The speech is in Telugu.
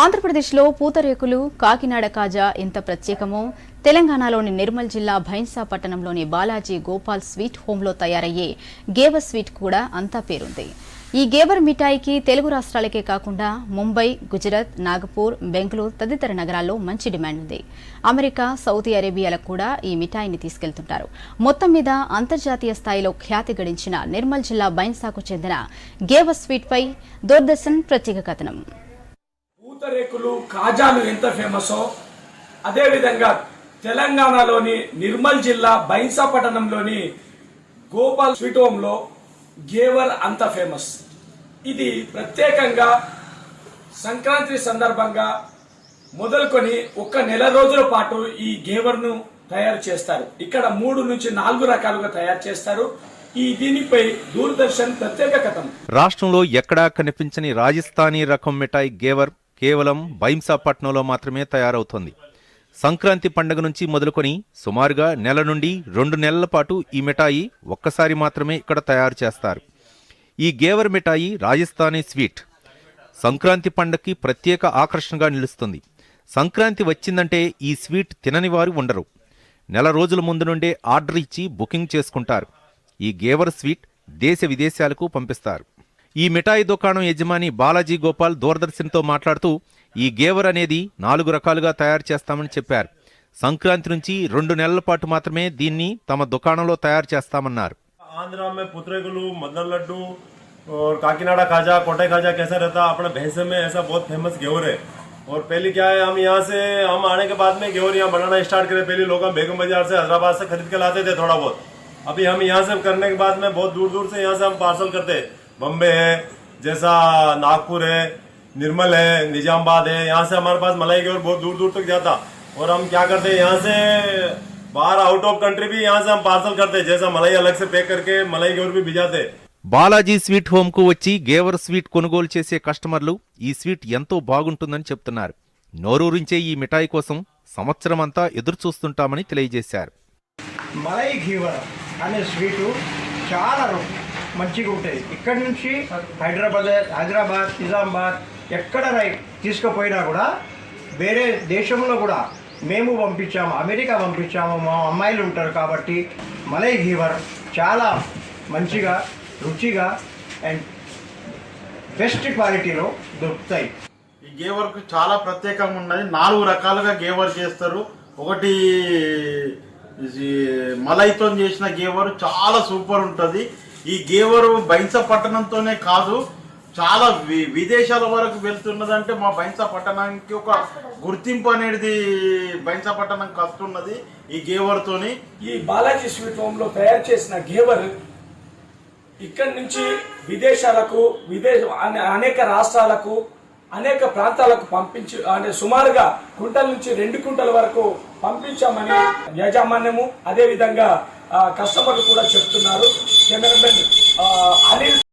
ఆంధ్రప్రదేశ్లో పూతరేకులు కాకినాడ కాజా ఎంత ప్రత్యేకమో? తెలంగాణలోని నిర్మల్ జిల్లా భైన్సా పట్టణంలోని బాలాజీ గోపాల్ స్వీట్ హోంలో తయారయ్యే గేవర్ స్వీట్ కూడా అంతా పేరుంది. ఈ గేవర్ మిఠాయికి తెలుగు రాష్ట్రాలకే కాకుండా ముంబై గుజరాత్ నాగపూర్ బెంగళూరు తదితర నగరాల్లో మంచి డిమాండ్ ఉంది. అమెరికా సౌదీ అరేబియాలకు కూడా ఈ మిఠాయిని తీసుకెళ్తుంటారు. మొత్తం మీద అంతర్జాతీయ స్థాయిలో ఖ్యాతి గడించిన నిర్మల్ జిల్లా బైన్సాకు చెందిన గేవర్ స్వీట్పై దూరదర్శన్ ప్రత్యేక కథనం. పూతరేకులు కాజాలు ఎంత ఫేమసో అదేవిధంగా తెలంగాణలోని నిర్మల్ జిల్లా బైన్సా పట్టణంలోని గోపాల్ స్వీట్ హోమ్లో గేవర్ అంత ఫేమస్. ఇది ప్రత్యేకంగా సంక్రాంతి సందర్భంగా మొదలుకొని ఒక నెల రోజుల పాటు ఈ గేవర్ను తయారు చేస్తారు. ఇక్కడ మూడు నుంచి నాలుగు రకాలుగా తయారు చేస్తారు. ఈ దీనిపై దూరదర్శన్ ప్రత్యేక కథనం. రాష్ట్రంలో ఎక్కడా కనిపించని రాజస్థానీ రకం మిఠాయి గేవర్ కేవలం భైంసాపట్నంలో మాత్రమే తయారవుతోంది. సంక్రాంతి పండుగ నుంచి మొదలుకొని సుమారుగా నెల నుండి రెండు నెలల పాటు ఈ మిఠాయి ఒక్కసారి మాత్రమే ఇక్కడ తయారు చేస్తారు. ఈ గేవర్ మిఠాయి రాజస్థానీ స్వీట్. సంక్రాంతి పండగకి ప్రత్యేక ఆకర్షణగా నిలుస్తుంది. సంక్రాంతి వచ్చిందంటే ఈ స్వీట్ తినని వారు ఉండరు. నెల రోజుల ముందు నుండే ఆర్డర్ ఇచ్చి బుకింగ్ చేసుకుంటారు. ఈ గేవర్ స్వీట్ దేశ విదేశాలకు పంపిస్తారు. ఈ మిఠాయి దుకాణం యజమాని బాలాజీ గోపాల్ దూరదర్శన్తో మాట్లాడుతూ ఈ గేవర్ అనేది నాలుగు రకాలుగా తయారు చేస్తామని చెప్పారు సంక్రాంతి నుంచి రెండు నెలల పాటు మాత్రమే దీన్ని తమ దుకాణంలో తయారు చేస్తామన్నారు आंध्रा में पुतरेगुलू मदन लड्डू और काकीनाडा खाजा कोटाई खाजा कैसा रहता अपने भैंसे में ऐसा बहुत फेमस घेवर है और पहले क्या है हम यहाँ से हम आने के बाद में घेवर यहाँ बनाना स्टार्ट करे पहले लोग हम बेगम बाजार से हैदराबाद से खरीद के लाते थे थोड़ा बहुत अभी हम यहाँ से करने के बाद में बहुत दूर दूर से यहाँ से हम पार्सल करते हैं बम्बे है जैसा नागपुर है निर्मल है निजामाबाद है यहाँ से हमारे पास मलाई घेवर बहुत दूर दूर तक जाता और हम क्या करते हैं यहाँ से बाहर आउट ऑफ कंट्री भी यहाँ से हम पार्सल करते हैं जैसा मलाई अलग से पैक करके मलाई घेवर भी भिजाते हैं బాలాజీ స్వీట్ హోమ్కు వచ్చి గేవర్ స్వీట్ కొనుగోలు చేసే కస్టమర్లు ఈ స్వీట్ ఎంతో బాగుంటుందని చెప్తున్నారు నోరూరించే ఈ మిఠాయి కోసం సంవత్సరం అంతా ఎదురు చూస్తుంటామని తెలియజేశారు మలై ఘీవర్ అనే స్వీటు చాలా రు- మంచిగా ఉంటుంది ఇక్కడ నుంచి హైదరాబాద్ హైదరాబాద్ నిజామాబాద్ ఎక్కడ రై- తీసుకుపోయినా కూడా వేరే దేశంలో కూడా మేము పంపించాము అమెరికా పంపించాము మా అమ్మాయిలు ఉంటారు కాబట్టి మలై ఘీవర్ చాలా మంచిగా రుచిగా అండ్ బెస్ట్ క్వాలిటీలో దొరుకుతాయి. ఈ గేవర్కు చాలా ప్రత్యేకంగా ఉన్నది. నాలుగు రకాలుగా గేవర్ చేస్తారు. ఒకటి మలైతో చేసిన గేవర్ చాలా సూపర్ ఉంటుంది. ఈ గేవరు బైన్స పట్టణంతోనే కాదు చాలా వి- విదేశాల వరకు వెళ్తున్నదంటే మా బైన్స పట్టణానికి ఒక గుర్తింపు అనేది బైన్స పట్టణం కస్తున్నది ఈ గేవర్తోని. ఈ బాలాజీ స్వీట్ హోమ్లో తయారు చేసిన గేవర్ ఇక్కడి నుంచి విదేశాలకు విదేశ అనే- అనేక రాష్ట్రాలకు అనేక ప్రాంతాలకు పంపించి అంటే సుమారుగా కుంటల నుంచి రెండు కుంటల వరకు పంపించామని యాజమాన్యము అదే విధంగా కస్టమర్లు కూడా చెప్తున్నారు. Cameraman Anil uh,